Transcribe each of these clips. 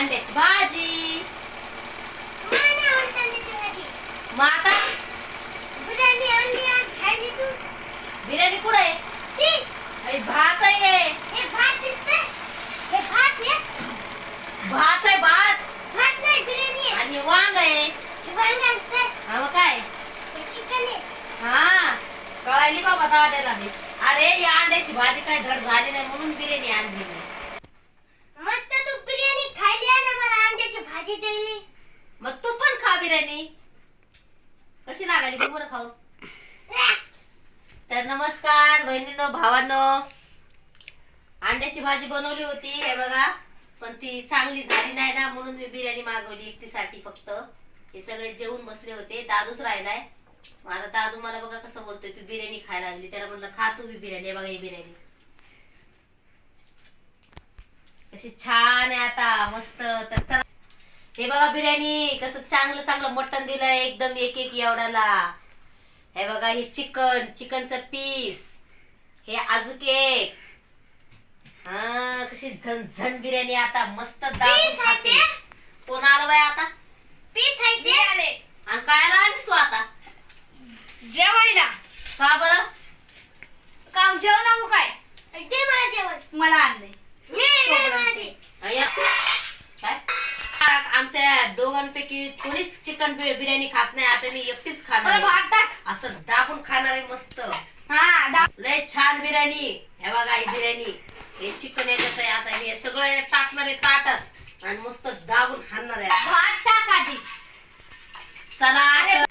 अंड्याची भाजी भाजी. मग आता बिर्याणी कुठं आहे ती, अरे भात आहे हे भात दिसतंय? हे भात आहे? भात आहे भात भात नाही, बिर्याणी आणि वांग आहे हे असतंय. हा मग काय हे चिकन आहे. हा कळायली बाबा दाद्याला मी अरे या अंड्याची भाजी काय धड झाली नाही म्हणून बिर्याणी आणली मी मस्त तू बिर्याणी खायली आणि मला अंड्याची भाजी दिली. मग तू पण खा बिर्याणी? कशी लागायली बघू बरं खाऊन. तर नमस्कार बहिणीनो भावांनो. अंड्याची भाजी बनवली होती हे बघा. पण ती चांगली झाली नाही ना म्हणून मी बिर्याणी मागवली एकटीसाठी फक्त. हे सगळे जेवून बसले होते दादूच राहिलाय. आता दादू मला बघा कसं बोलतोय तू बिर्याणी खायला लागली. त्याला म्हटलं खा तू बिर्याणी हे बघा ही बिर्याणी. कशी छान आहे आता मस्त. तर हे बघा बिर्याणी कसं चांगलं चांगलं मटण दिलंय एकदम एक एक एवढ्याला. हे बघा हे चिकन चिकनचं पीस. हे अजूक एक. हा कशी झणझण बिर्याणी आता मस्त दाबून खाते? कोण आलं बाय आता पीस आहे ते? आणि कायला आलीस तू आता जेवायला का बरं काम जेवण नको काय दे मला जेवण. मला आणले नाही, नाही, मला दे. अय्या. काय आ- आमच्या दोघांपैकी कोणीच चिकन बिर्याणी खात नाही आता मी एकटीच खाणार मला आहे. असं दाबून खाणार आहे मस्त. हा दा- लय छान बिर्याणी. हे बघा ही बिर्याणी. हे चिकन याच्यात आहे आता हे सगळं टाकणार आहे ताटात. आणि मस्त दाबून खाणार आहे. भात टाक आधी. चला अरे, आता.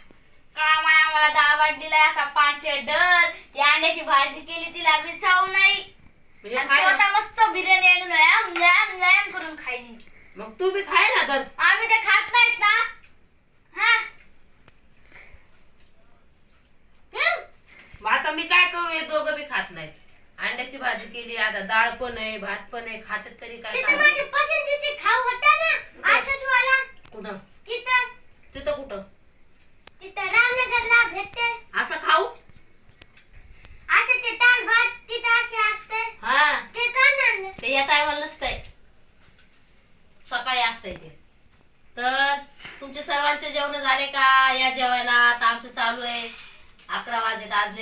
आहे आम्हाला डाळ भात दिलाय असा पाचशे डर अंड्याची भाजी केली तिला बी चव नाही. म्हणजे आणि खाय ना. स्वतः मस्त बिर्याणी आणून लॅम लॅम करून खायली मग तू बी खाय ना तर आम्ही ते खात नाहीत ना हा हं? मग आता मी काय करू? हे दोघं बी खात नाहीत. अंड्याची भाजी केली आता डाळ पण आहे भात पण आहे खातात तरी काय तिथं काम? माझी पसंतीची खाऊ होता ना वाला कुठं? तिथं. तिथं कुठं? तिथं रामनगरला भेटते. असं खाऊ? असं ते डाळ भात तिथं असे असते. हा. ते कोण आणलं ते या टायमाला नसतंय. सकाळी असतंय ते. तर तुमचे सर्वांचे जेवण झाले का? या जेवायला आता आमचं चालू आहे. अकरा वाजलेत आज लय